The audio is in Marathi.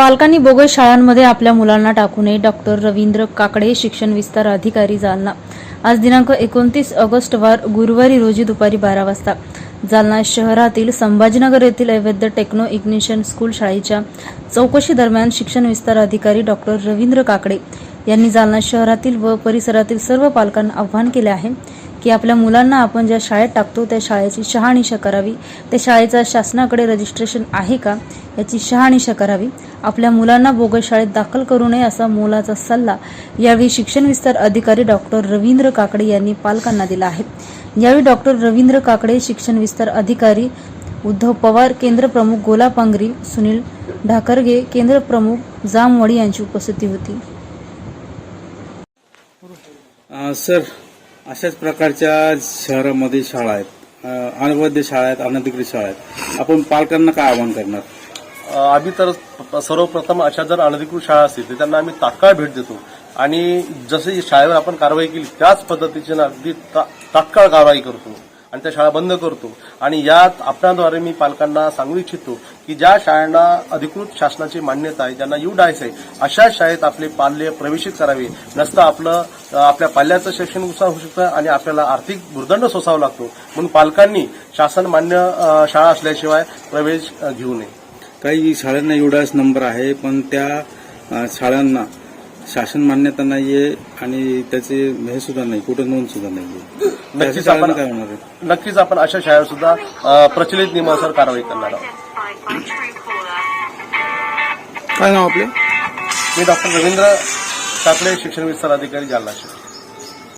पालकांनी बोगस शाळांमध्ये आपल्या मुलांना टाकू नये. डॉक्टर रवींद्र काकडे शिक्षण विस्तार अधिकारी जालना. आज दिनांक एकोणतीस ऑगस्ट वार गुरुवारी रोजी दुपारी बारा वाजता. जालना शहरातील संभाजीनगर येथील अवैध टेक्नो इग्निशन स्कूल शाळेच्या चौकशी दरम्यान शिक्षण विस्तार अधिकारी डॉक्टर रवींद्र काकडे यांनी जालना शहरातील व परिसरातील सर्व पालकांना आवाहन केले आहे की आपल्या मुलांना आपण ज्या शाळेत टाकतो त्या शाळेची शहानिशा करावी. त्या शाळेचा शासनाकडे रजिस्ट्रेशन आहे का? याची शहानिशा करावी. आपल्या मुलांना बोगस शाळेत दाखल करू नये असा मोलाचा सल्ला यावेळी शिक्षण विस्तार अधिकारी डॉक्टर रवींद्र काकडे यांनी पालकांना दिला आहे. यावेळी डॉक्टर रवींद्र काकडे शिक्षण विस्तार अधिकारी उद्धव पवार केंद्र प्रमुख गोला पांगरी सुनील ढाकरगे केंद्र प्रमुख जामवाडी यांची उपस्थिती होती. सर अशाच प्रकारच्या शहरामध्ये शाळा आहेत. अनवैध शाळा आहेत अनधिकृत शाळा आहेत. आपण पालकांना काय आवाहन करणार? आम्ही तर सर्वप्रथम अशा जर अनधिकृत शाळा असतील तर त्यांना आम्ही तात्काळ भेट देतो. आणि जसे शाळेवर आपण कारवाई केली त्याच पद्धतीच्या अगदी ता- तात्काळ कारवाई करतो. आणि त्या शाळा बंद करतो. आणि यात आपल्याद्वारे मी पालकांना सांगू इच्छितो की ज्या शाळांना अधिकृत शासनाची मान्यता आहे ज्यांना यू डायस आहे अशा शाळेत आपले पाल्य प्रवेशित करावे. नसतं आपलं आपल्या पाल्याचं शैक्षणिक नुकसान होऊ शकतं आणि आपल्याला आर्थिक भूर्दंड सोसावा लागतो. म्हणून पालकांनी शासन मान्य शाळा असल्याशिवाय प्रवेश घेऊ नये. काही शाळांना एवढाच नंबर आहे पण त्या शाळांना शासन मान्यता नाहीये आणि त्याचे हे सुद्धा नाही कुठं नोंद सुद्धा नाहीये. नक्कीच त्याच्या आपण- काय होणार आहे? नक्कीच आपण अशा शाळेवर सुद्धा अ, प्रचलित नियमानुसार कारवाई करणार आहोत. काय नाव आपलं? मी डॉक्टर रवींद्र काकडे शिक्षण विस्तार अधिकारी जालना शहर.